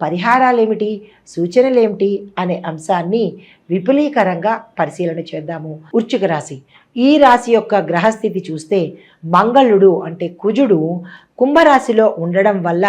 పరిహారాలు ఏమిటి అనే అంశాన్ని విపులీకరంగా పరిశీలన చేద్దాము. వృశ్చిక రాశి. ఈ రాశి యొక్క గ్రహస్థితి చూస్తే మంగళుడు అంటే కుజుడు కుంభరాశిలో ఉండడం వల్ల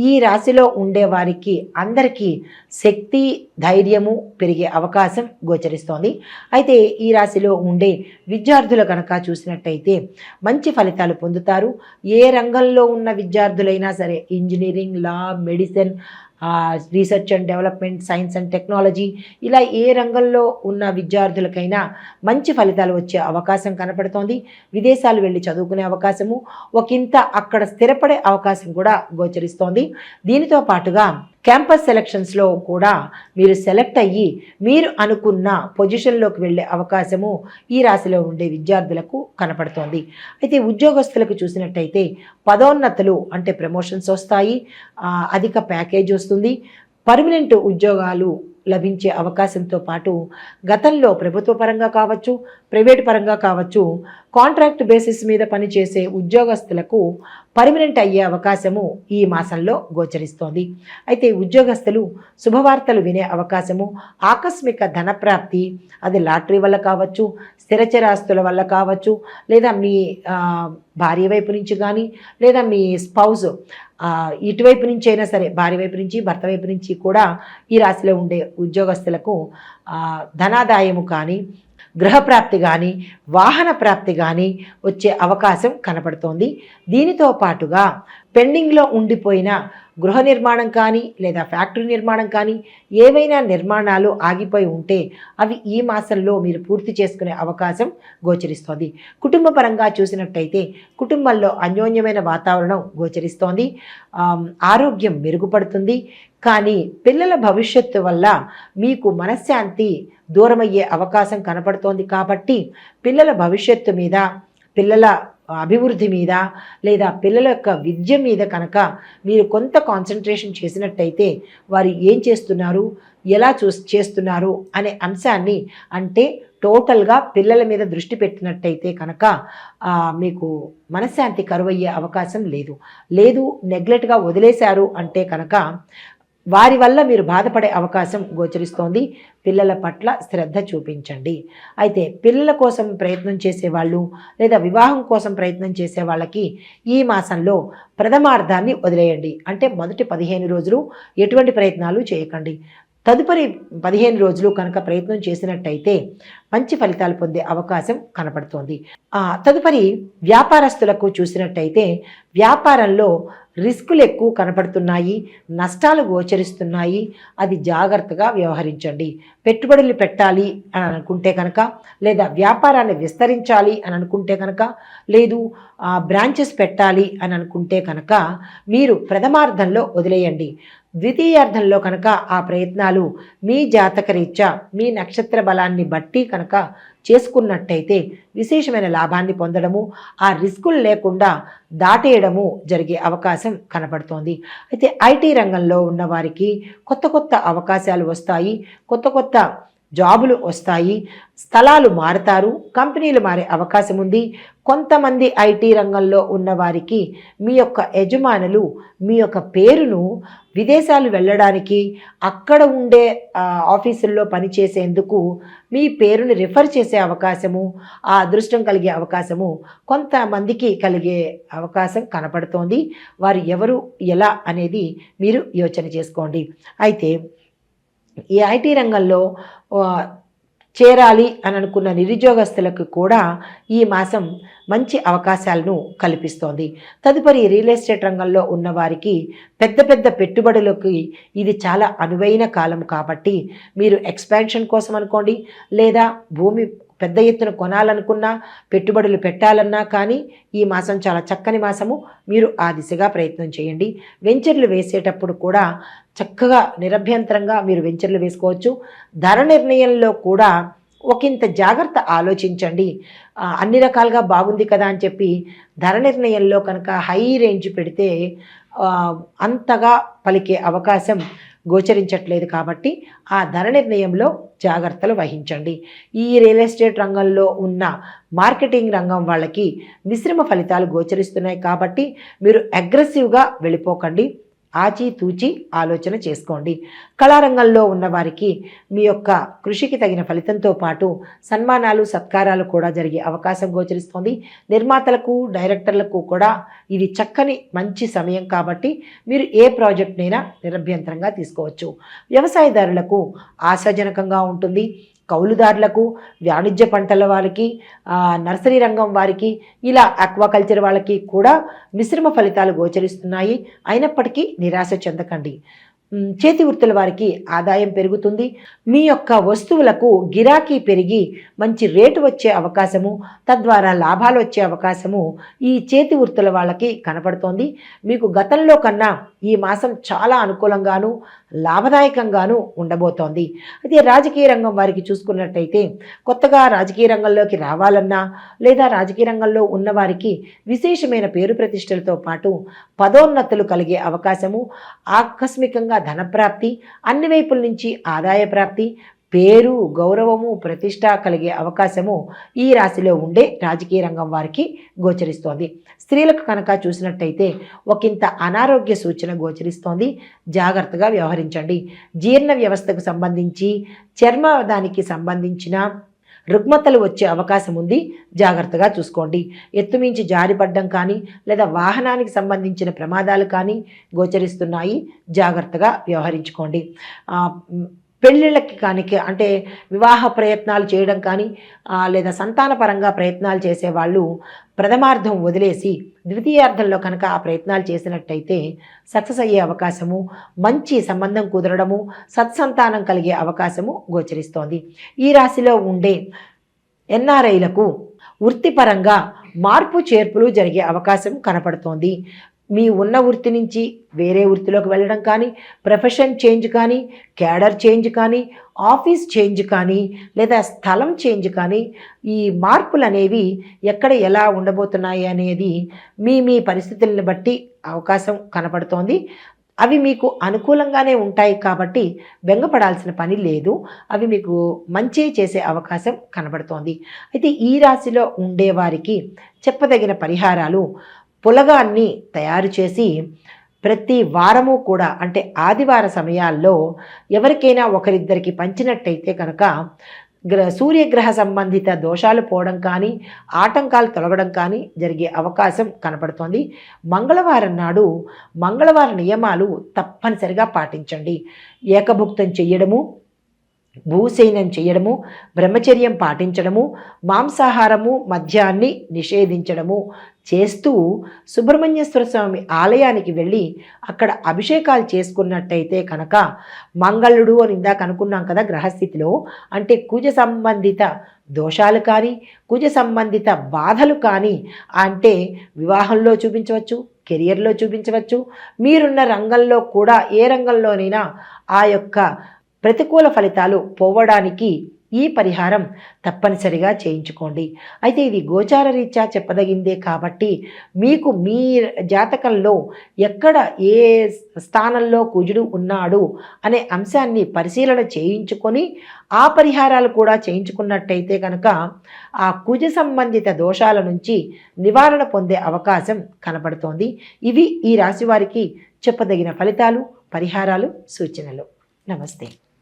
ఈ రాశిలో ఉండే వారికి అందరికీ శక్తి ధైర్యము పెరిగే అవకాశం గోచరిస్తోంది. అయితే ఈ రాశిలో ఉండే విద్యార్థులు కనుక చూసినట్టయితే మంచి ఫలితాలు పొందుతారు. ఏ రంగంలో ఉన్న విద్యార్థులైనా సరే engineering law medicine research and development science and technology ఇలా ఏ రంగం రంగంలో ఉన్న విద్యార్థులకైనా మంచి ఫలితాలు వచ్చే అవకాశం కనపడుతోంది. విదేశాలు వెళ్ళి చదువుకునే అవకాశము ఒకంత అక్కడ స్థిరపడే అవకాశం కూడా గోచరిస్తోంది. దీనితో పాటుగా క్యాంపస్ సెలక్షన్స్లో కూడా మీరు సెలెక్ట్ అయ్యి మీరు అనుకున్న పొజిషన్లోకి వెళ్ళే అవకాశము ఈ రాశిలో ఉండే విద్యార్థులకు కనపడుతోంది. అయితే ఉద్యోగస్తులకు చూసినట్టయితే పదోన్నతులు అంటే ప్రమోషన్స్ వస్తాయి. అధిక ప్యాకేజ్ వస్తుంది. పర్మనెంట్ ఉద్యోగాలు లభించే అవకాశంతో పాటు గతంలో ప్రభుత్వ పరంగా కావచ్చు ప్రైవేట్ పరంగా కావచ్చు కాంట్రాక్ట్ బేసిస్ మీద పనిచేసే ఉద్యోగస్తులకు పర్మనెంట్ అయ్యే అవకాశము ఈ మాసంలో గోచరిస్తోంది. అయితే ఉద్యోగస్తులు శుభవార్తలు వినే అవకాశము ఆకస్మిక ధనప్రాప్తి అది లాటరీ వల్ల కావచ్చు స్థిరచరాస్తుల వల్ల కావచ్చు లేదా మీ భార్య వైపు నుంచి కానీ లేదా మీ స్పౌజ్ ఇటువైపు నుంచి అయినా సరే భార్య వైపు నుంచి భర్త వైపు నుంచి కూడా ఈ రాశిలో ఉండే ఉద్యోగస్తులకు ధనాదాయము కానీ గృహప్రాప్తి కానీ వాహన ప్రాప్తి కానీ వచ్చే అవకాశం కనపడుతోంది. దీనితో పాటుగా పెండింగ్లో ఉండిపోయిన గృహ నిర్మాణం కానీ లేదా ఫ్యాక్టరీ నిర్మాణం కానీ ఏవైనా నిర్మాణాలు ఆగిపోయి ఉంటే అవి ఈ మాసంలో మీరు పూర్తి చేసుకునే అవకాశం గోచరిస్తోంది. కుటుంబ పరంగా చూసినట్టయితే కుటుంబంలో అన్యోన్యమైన వాతావరణం గోచరిస్తోంది. ఆరోగ్యం మెరుగుపడుతుంది. కానీ పిల్లల భవిష్యత్తు వల్ల మీకు మనశ్శాంతి దూరమయ్యే అవకాశం కనపడుతోంది కాబట్టి పిల్లల భవిష్యత్తు మీద పిల్లల అభివృద్ధి మీద లేదా పిల్లల యొక్క విద్య మీద కనుక మీరు కొంత కాన్సన్ట్రేషన్ చేసినట్టయితే వారు ఏం చేస్తున్నారు? ఎలా చూ చేస్తున్నారు? అనే అంశాన్ని అంటే టోటల్గా పిల్లల మీద దృష్టి పెట్టినట్టయితే కనుక మీకు మనశ్శాంతి కరువయ్యే అవకాశం లేదు. లేదు నెగ్లెక్ట్గా వదిలేశారు అంటే కనుక వారి వల్ల మీరు బాధపడే అవకాశం గోచరిస్తోంది. పిల్లల పట్ల శ్రద్ధ చూపించండి. అయితే పిల్లల కోసం ప్రయత్నం చేసేవాళ్ళు లేదా వివాహం కోసం ప్రయత్నం చేసే వాళ్ళకి ఈ మాసంలో ప్రథమార్థాన్ని వదిలేయండి. అంటే మొదటి పదిహేను రోజులు ఎటువంటి ప్రయత్నాలు చేయకండి. తదుపరి పదిహేను రోజులు కనుక ప్రయత్నం చేసినట్టయితే మంచి ఫలితాలు పొందే అవకాశం కనపడుతోంది తదుపరి వ్యాపారస్తులకు చూసినట్టయితే వ్యాపారంలో రిస్కులు ఎక్కువ కనపడుతున్నాయి నష్టాలు గోచరిస్తున్నాయి. అది జాగ్రత్తగా వ్యవహరించండి. పెట్టుబడులు పెట్టాలి అని అనుకుంటే కనుక లేదా వ్యాపారాన్ని విస్తరించాలి అని అనుకుంటే కనుక లేదు బ్రాంచెస్ పెట్టాలి అని అనుకుంటే కనుక మీరు ప్రథమార్థంలో వదిలేయండి. ద్వితీయార్థంలో కనుక ఆ ప్రయత్నాలు మీ జాతకరీత్యా మీ నక్షత్ర బలాన్ని బట్టి కనుక చేసుకున్నట్టయితే విశేషమైన లాభాన్ని పొందడము ఆ రిస్కులు లేకుండా దాటేయడము జరిగే అవకాశం కనపడుతోంది. అయితే ఐటీ రంగంలో ఉన్నవారికి కొత్త కొత్త అవకాశాలు వస్తాయి. కొత్త కొత్త జాబులు వస్తాయి స్థలాలు మారుతారు కంపెనీలు మారే అవకాశం ఉంది. కొంతమంది ఐటీ రంగంలో ఉన్నవారికి మీ యొక్క యజమానులు మీ యొక్క పేరును విదేశాలు వెళ్ళడానికి అక్కడ ఉండే ఆఫీసుల్లో పనిచేసేందుకు మీ పేరుని రిఫర్ చేసే అవకాశము ఆ అదృష్టం కలిగే అవకాశము కొంతమందికి కలిగే అవకాశం కనపడుతోంది. వారు ఎవరు ఎలా అనేది మీరు యోచన చేసుకోండి. అయితే ఈ ఐటీ రంగంలో చేరాలి అని అనుకున్న నిరుద్యోగస్తులకు కూడా ఈ మాసం మంచి అవకాశాలను కల్పిస్తోంది. తదుపరి రియల్ ఎస్టేట్ రంగంలో ఉన్న వారికి పెద్ద పెద్ద పెట్టుబడులకి ఇది చాలా అనువైన కాలం కాబట్టి మీరు ఎక్స్పాన్షన్ కోసం అనుకోండి లేదా భూమి పెద్ద ఎత్తున కొనాలనుకున్నా పెట్టుబడులు పెట్టాలన్నా కానీ ఈ మాసం చాలా చక్కని మాసము. మీరు ఆ దిశగా ప్రయత్నం చేయండి. వెంచర్లు వేసేటప్పుడు కూడా చక్కగా నిరభ్యంతరంగా మీరు వెంచర్లు వేసుకోవచ్చు. ధర నిర్ణయంలో కూడా ఒకంత జాగ్రత్త ఆలోచించండి. అన్ని రకాలుగా బాగుంది కదా అని చెప్పి ధర నిర్ణయంలో కనుక హై రేంజ్ పెడితే అంతగా పలికే అవకాశం గోచరించట్లేదు కాబట్టి ఆ ధర నిర్ణయంలో జాగ్రత్తలు వహించండి. ఈ రియల్ ఎస్టేట్ రంగంలో ఉన్న మార్కెటింగ్ రంగం వాళ్ళకి మిశ్రమ ఫలితాలు గోచరిస్తున్నాయి కాబట్టి మీరు అగ్రెసివ్గా వెళ్ళిపోకండి. ఆచితూచి ఆలోచన చేసుకోండి. కళారంగంలో ఉన్నవారికి మీ యొక్క కృషికి తగిన ఫలితంతో పాటు సన్మానాలు సత్కారాలు కూడా జరిగే అవకాశం గోచరిస్తోంది. నిర్మాతలకు డైరెక్టర్లకు కూడా ఇది చక్కని మంచి సమయం కాబట్టి మీరు ఏ ప్రాజెక్ట్నైనా నిరభ్యంతరంగా తీసుకోవచ్చు. వ్యవసాయదారులకు ఆశాజనకంగా ఉంటుంది. కౌలుదారులకు వాణిజ్య పంటల వారికి నర్సరీ రంగం వారికి ఇలా అక్వాకల్చర్ వాళ్ళకి కూడా మిశ్రమ ఫలితాలు గోచరిస్తున్నాయి. అయినప్పటికీ నిరాశ చెందకండి. చేతి వృత్తుల వారికి ఆదాయం పెరుగుతుంది. మీ యొక్క వస్తువులకు గిరాకీ పెరిగి మంచి రేటు వచ్చే అవకాశము తద్వారా లాభాలు వచ్చే అవకాశము ఈ చేతి వృత్తుల వాళ్ళకి కనపడుతోంది. మీకు గతంలో కన్నా ఈ మాసం చాలా అనుకూలంగాను లాభదాయకంగాను ఉండబోతోంది. అయితే రాజకీయ రంగం వారికి చూసుకున్నట్టయితే కొత్తగా రాజకీయ రంగంలోకి రావాలన్నా లేదా రాజకీయ రంగంలో ఉన్నవారికి విశేషమైన పేరు ప్రతిష్టలతో పాటు పదోన్నతులు కలిగే అవకాశము ఆకస్మికంగా ధనప్రాప్తి అన్ని వైపుల నుంచి ఆదాయ ప్రాప్తి పేరు గౌరవము ప్రతిష్ట కలిగే అవకాశము ఈ రాశిలో ఉండే రాజకీయ రంగం వారికి గోచరిస్తోంది. స్త్రీలకు కనుక చూసినట్టయితే ఒకంత అనారోగ్య సూచన గోచరిస్తోంది. జాగ్రత్తగా వ్యవహరించండి. జీర్ణ వ్యవస్థకు సంబంధించి చర్మ దానికి సంబంధించిన రుగ్మతలు వచ్చే అవకాశం ఉంది. జాగ్రత్తగా చూసుకోండి. ఎత్తుమించి జారిపడ్డం కానీ లేదా వాహనానికి సంబంధించిన ప్రమాదాలు కానీ గోచరిస్తున్నాయి. జాగ్రత్తగా వ్యవహరించుకోండి. పెళ్ళిళ్ళకి కానీ అంటే వివాహ ప్రయత్నాలు చేయడం కానీ లేదా సంతానపరంగా ప్రయత్నాలు చేసేవాళ్ళు ప్రథమార్థం వదిలేసి ద్వితీయార్థంలో కనుక ఆ ప్రయత్నాలు చేసినట్టయితే సక్సెస్ అయ్యే అవకాశము మంచి సంబంధం కుదరడము సత్సంతానం కలిగే అవకాశము గోచరిస్తోంది. ఈ రాశిలో ఉండే ఎన్ఆర్ఐలకు వృత్తిపరంగా మార్పు చేర్పులు జరిగే అవకాశం కనపడుతోంది. మీ ఉన్న వృత్తి నుంచి వేరే వృత్తిలోకి వెళ్ళడం కానీ ప్రొఫెషన్ చేంజ్ కానీ క్యాడర్ చేంజ్ కానీ ఆఫీస్ చేంజ్ కానీ లేదా స్థలం చేంజ్ కానీ ఈ మార్పులు అనేవి ఎక్కడ ఎలా ఉండబోతున్నాయి అనేది మీ మీ పరిస్థితులను బట్టి అవకాశం కనపడుతోంది. అవి మీకు అనుకూలంగానే ఉంటాయి కాబట్టి బెంగపడాల్సిన పని లేదు. అవి మీకు మంచి చేసే అవకాశం కనబడుతోంది అయితే ఈ రాశిలో ఉండేవారికి చెప్పదగిన పరిహారాలు పులగాన్ని తయారు చేసి ప్రతి వారము కూడా అంటే ఆదివార సమయాల్లో ఎవరికైనా ఒకరిద్దరికి పంచినట్టయితే కనుక గ్ర సూర్యగ్రహ సంబంధిత దోషాలు పోవడం కానీ ఆటంకాలు తొలగడం కానీ జరిగే అవకాశం కనపడుతోంది. మంగళవారం నాడు మంగళవార నియమాలు తప్పనిసరిగా పాటించండి. ఏకభుక్తం చెయ్యడము భూసేనం చేయడము బ్రహ్మచర్యం పాటించడము మాంసాహారము మద్యాన్ని నిషేధించడము చేస్తూ సుబ్రహ్మణ్యేశ్వర స్వామి ఆలయానికి వెళ్ళి అక్కడ అభిషేకాలు చేసుకున్నట్టయితే కనుక మంగళుడు అని ఇందాక అనుకున్నాం కదా గ్రహస్థితిలో అంటే కుజ సంబంధిత దోషాలు కానీ కుజ సంబంధిత బాధలు కానీ అంటే వివాహంలో చూపించవచ్చు కెరియర్లో చూపించవచ్చు మీరున్న రంగంలో కూడా ఏ రంగంలోనైనా ఆ యొక్క ప్రతికూల ఫలితాలు పోవడానికి ఈ పరిహారం తప్పనిసరిగా చేయించుకోండి. అయితే ఇది గోచార రీత్యా చెప్పదగిందే కాబట్టి మీకు మీ జాతకంలో ఎక్కడ ఏ స్థానంలో కుజుడు ఉన్నాడు అనే అంశాన్ని పరిశీలన చేయించుకొని ఆ పరిహారాలు కూడా చేయించుకున్నట్టయితే కనుక ఆ కుజ సంబంధిత దోషాల నుంచి నివారణ పొందే అవకాశం కనపడుతోంది ఇవి ఈ రాశి వారికి చెప్పదగిన ఫలితాలు పరిహారాలు సూచనలు. నమస్తే.